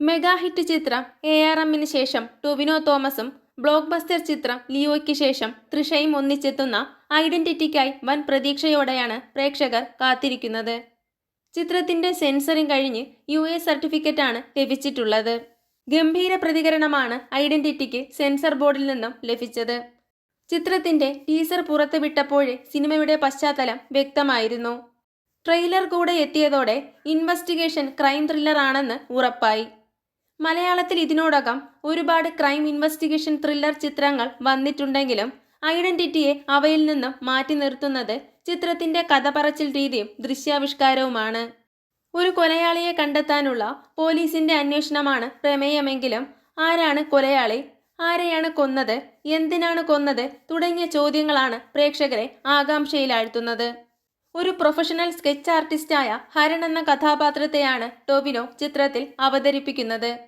Mega hit ചിത്രം A R എമ്മിന് ശേഷം ടൊവിനോ തോമസും ബ്ലോക്ക് ബസ്റ്റർ ചിത്രം ലിയോയ്ക്ക് ശേഷം തൃഷയും ഒന്നിച്ചെത്തുന്ന ഐഡന്റിറ്റിക്കായി വൻ പ്രതീക്ഷയോടെയാണ് പ്രേക്ഷകർ കാത്തിരിക്കുന്നത്. ചിത്രത്തിന്റെ സെൻസറിംഗ് കഴിഞ്ഞ് യു എ സർട്ടിഫിക്കറ്റാണ് ലഭിച്ചിട്ടുള്ളത്. ഗംഭീര പ്രതികരണമാണ് ഐഡന്റിറ്റിക്ക് സെൻസർ ബോർഡിൽ നിന്നും ലഭിച്ചത്. ചിത്രത്തിന്റെ ടീസർ പുറത്തുവിട്ടപ്പോഴേ സിനിമയുടെ പശ്ചാത്തലം വ്യക്തമായിരുന്നു. ട്രെയിലർ കൂടെ എത്തിയതോടെ ഇൻവെസ്റ്റിഗേഷൻ ക്രൈം ത്രില്ലർ ആണെന്ന് ഉറപ്പായി. മലയാളത്തിൽ ഇതിനോടകം ഒരുപാട് ക്രൈം ഇൻവെസ്റ്റിഗേഷൻ ത്രില്ലർ ചിത്രങ്ങൾ വന്നിട്ടുണ്ടെങ്കിലും ഐഡന്റിറ്റിയെ അവയിൽ നിന്നും മാറ്റി നിർത്തുന്നത് ചിത്രത്തിന്റെ കഥ പറച്ചിൽ രീതിയും ദൃശ്യാവിഷ്കാരവുമാണ്. ഒരു കൊലയാളിയെ കണ്ടെത്താനുള്ള പോലീസിന്റെ അന്വേഷണമാണ് പ്രമേയമെങ്കിലും ആരാണ് കൊലയാളി ആരെയാണ് കൊന്നത് എന്തിനാണ് കൊന്നത് തുടങ്ങിയ ചോദ്യങ്ങളാണ് പ്രേക്ഷകരെ ആകാംക്ഷയിലാഴ്ത്തുന്നത്. ഒരു പ്രൊഫഷണൽ സ്കെച്ച് ആർട്ടിസ്റ്റായ ഹരൺ എന്ന കഥാപാത്രത്തെയാണ് ടൊവിനോ ചിത്രത്തിൽ അവതരിപ്പിക്കുന്നത്.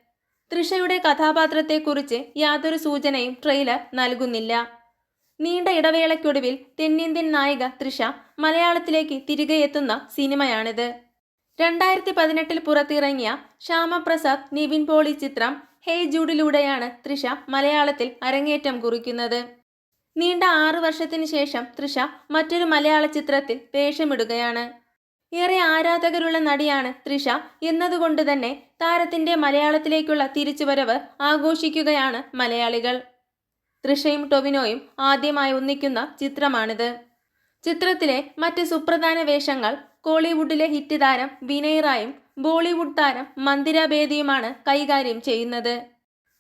തൃഷയുടെ കഥാപാത്രത്തെക്കുറിച്ച് യാതൊരു സൂചനയും ട്രെയിലർ നൽകുന്നില്ല. നീണ്ട ഇടവേളയ്ക്കൊടുവിൽ തെന്നിന്ത്യൻ നായിക തൃഷ മലയാളത്തിലേക്ക് തിരികെ എത്തുന്ന സിനിമയാണിത്. രണ്ടായിരത്തി പതിനെട്ടിൽ പുറത്തിറങ്ങിയ ശ്യാമപ്രസാദ് നിവിൻ പോളി ചിത്രം ഹേ ജൂഡിലൂടെയാണ് തൃഷ മലയാളത്തിൽ അരങ്ങേറ്റം കുറിക്കുന്നത്. നീണ്ട ആറു വർഷത്തിന് ശേഷം തൃഷ മറ്റൊരു മലയാള ചിത്രത്തിൽ വേഷമിടുകയാണ്. ഏറെ ആരാധകരുള്ള നടിയാണ് തൃഷ എന്നതുകൊണ്ട് തന്നെ താരത്തിന്റെ മലയാളത്തിലേക്കുള്ള തിരിച്ചുവരവ് ആഘോഷിക്കുകയാണ് മലയാളികൾ. തൃഷയും ടൊവിനോയും ആദ്യമായി ഒന്നിക്കുന്ന ചിത്രമാണിത്. ചിത്രത്തിലെ മറ്റ് സുപ്രധാന വേഷങ്ങൾ കോളിവുഡിലെ ഹിറ്റ് താരം വിനയ് റായും ബോളിവുഡ് താരം മന്ദിര ബേദിയുമാണ് കൈകാര്യം ചെയ്യുന്നത്.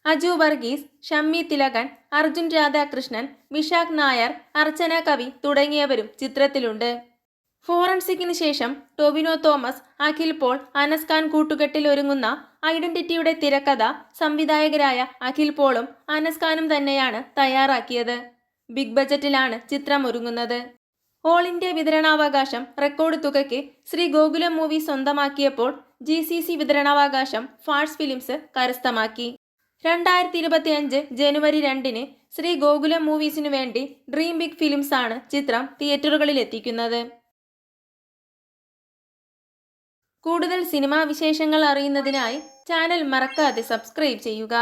അജു വർഗീസ് ഷമ്മി തിലകൻ അർജുൻ രാധാകൃഷ്ണൻ വിശാഖ് നായർ അർച്ചന കവി തുടങ്ങിയവരും ചിത്രത്തിലുണ്ട്. ഫോറൻസിക്കിന് ശേഷം ടൊവിനോ തോമസ് അഖിൽ പോൾ അനസ് ഖാൻ കൂട്ടുകെട്ടിൽ ഒരുങ്ങുന്ന ഐഡന്റിറ്റിയുടെ തിരക്കഥ സംവിധായകരായ അഖിൽ പോളും അനസ് ഖാനും തന്നെയാണ് തയ്യാറാക്കിയത്. ബിഗ് ബജറ്റിലാണ് ചിത്രം ഒരുങ്ങുന്നത് ഓൾ ഇന്ത്യ വിതരണാവകാശം റെക്കോർഡ് തുകയ്ക്ക് ശ്രീ ഗോകുലം മൂവി സ്വന്തമാക്കിയപ്പോൾ ജി സി സി വിതരണാവകാശം ഫാഴ്സ് ഫിലിംസ് കരസ്ഥമാക്കി. രണ്ടായിരത്തി ഇരുപത്തി അഞ്ച് ജനുവരി രണ്ടിന് ശ്രീ ഗോകുലം മൂവീസിനു വേണ്ടി ഡ്രീം ബിഗ് ഫിലിംസ് ആണ് ചിത്രം തിയേറ്ററുകളിൽ എത്തിക്കുന്നത് കൂടുതൽ സിനിമാ വിശേഷങ്ങൾ അറിയുന്നതിനായി ചാനൽ മറക്കാതെ സബ്സ്ക്രൈബ് ചെയ്യുക.